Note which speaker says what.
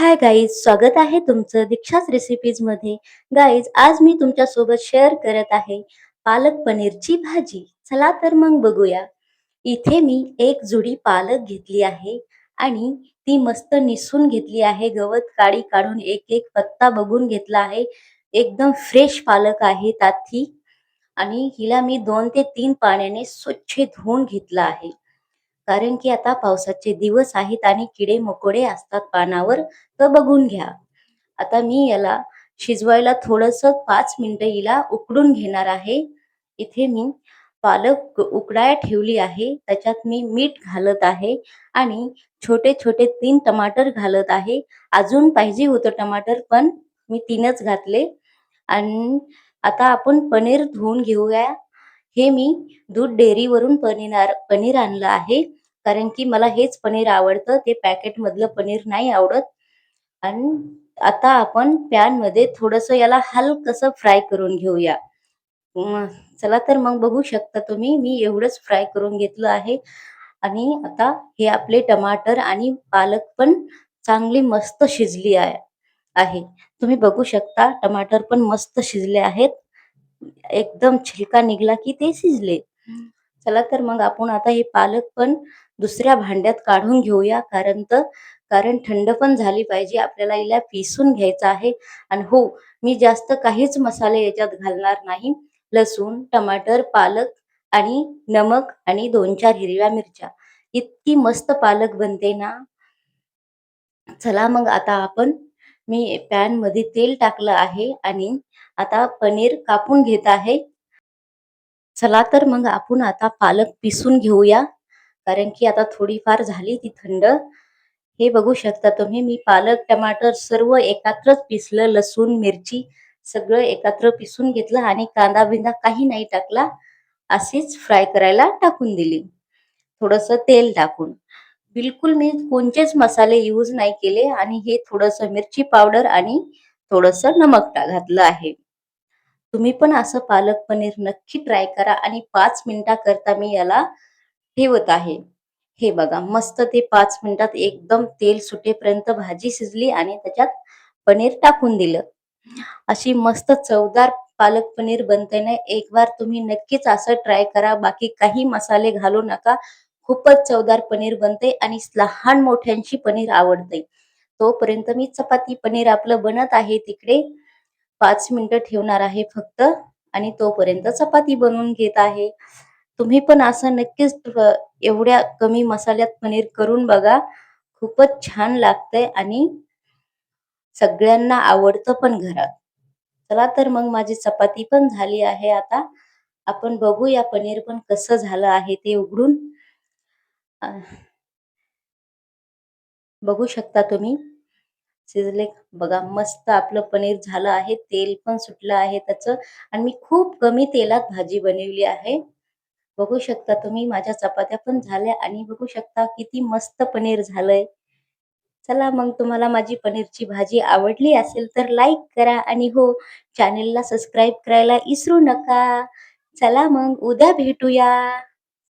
Speaker 1: Hi guys स्वागत आहे तुमचं दीक्षाच रेसिपीजमध्ये. गाईज आज मी तुमच्यासोबत शेअर करत आहे पालक पनीरची भाजी. चला तर मग बघूया. इथे मी एक जुडी पालक घेतली आहे आणि ती मस्त निसून घेतली आहे. गवत काडी काढून एक एक पत्ता बघून घेतला आहे. एकदम फ्रेश पालक आहे ताती आणि हिला मी दोन ते तीन पाण्याने स्वच्छ धुवून घेतला आहे. कारण की आता पावसाचे दिवस आहेत आणि किडे मकोडे असतात पानावर तर बघून घ्या. आता मी याला शिजवायला थोडस पाच मिनिटं हिला उकडून घेणार आहे. इथे मी पालक उकडाया ठेवली आहे. त्याच्यात मी मीठ घालत आहे आणि छोटे छोटे तीन टमाटर घालत आहे. अजून पाहिजे होतं टमाटर पण मी तीनच घातले. आणि आता आपण पनीर धुवून घेऊया. हे मी दूध डेअरीवरून पनीर पनीर आणलं आहे. कारण की मला हेच पनीर आवडतं. ते पॅकेट मधलं पनीर नाही आवडत. आणि आता आपण पॅनमध्ये मध्ये थोडस याला हलकस फ्राय करून घेऊया. चला तर मग बघू शकता तुम्ही. मी एवढंच फ्राय करून घेतलं आहे. आणि आता हे आपले टमाटर आणि पालक पण चांगली मस्त शिजली आहे. आहे. तुम्ही बघू शकता टमाटर पण मस्त शिजले आहेत. एकदम छिलका निघला की ते शिजले. चला तर मग आपण आता हे पालक पण दुसऱ्या भांड्यात काढून घेऊया. कारण तर कारण थंड पण झाली पाहिजे. आपल्याला हिला पिसून घ्यायचं आहे. आणि हो मी जास्त काहीच मसाले याच्यात घालणार नाही. लसूण टमाटर पालक आणि नमक आणि दोन चार हिरव्या मिरच्या. इतकी मस्त पालक बनते ना. चला मग आता आपण मी पॅनमध्ये तेल टाकलं आहे आणि आता पनीर कापून घेत आहे. चला तर मग आपण आता पालक पिसून घेऊया. कारण की आता थोडीफार झाली ती थंड. हे बघू शकता तुम्ही मी पालक टमाटर सर्व एकत्रच पिसलं. लसूण मिरची सगळं एकत्र पिसून घेतलं आणि कांदा बिंदा काही नाही टाकला. अशीच फ्राय करायला टाकून दिली. थोडस तेल टाकून. बिलकुल मी कोणतेच मसाले यूज नाही केले आणि हे थोडंसं मिरची पावडर आणि थोडस नमक घातलं आहे. तुम्ही पण असं पालक पनीर नक्की ट्राय करा आणि पाच मिनिटाकरता मी याला ठेवत आहे. हे बघा मस्त ते पाच मिनिटात एकदम तेल सुटेपर्यंत भाजी शिजली आणि त्याच्यात पनीर टाकून दिलं. अशी मस्त चवदार पालक पनीर बनते ना एक बार तुम्ही नक्कीच असं ट्राय करा. बाकी काही मसाले घालू नका. खूपच चवदार पनीर बनते आणि लहान मोठ्यांची पनीर आवडते तोपर्यंत मी चपाती पनीर आपलं बनत आहे तिकडे. पाच मिनिटं ठेवणार आहे फक्त आणि तोपर्यंत चपाती बनवून घेत आहे. तुम्ही पण असं नक्कीच एवढ्या कमी मसाल्यात पनीर करून बघा. खूपच छान लागतंय आणि सगळ्यांना आवडतं पण घरात. चला तर मग माझी चपाती पण झाली आहे आता. आपण बघूया पनीर पण कसं झालं आहे ते उघडून. बघू शकता तुम्ही. शिजले बघा मस्त आपलं पनीर झालं आहे तेल पण सुटलं आहे त्याच. आणि मी खूप कमी तेलात भाजी बनवली आहे. बघू शकता तुम्ही माझ्या चपात्या पण झाल्या आणि बघू शकता किती मस्त पनीर झालंय. चला मग तुम्हाला माझी पनीरची भाजी आवडली असेल तर लाईक करा आणि हो चॅनेलला सबस्क्राईब करायला विसरू नका. चला मग उद्या भेटूया.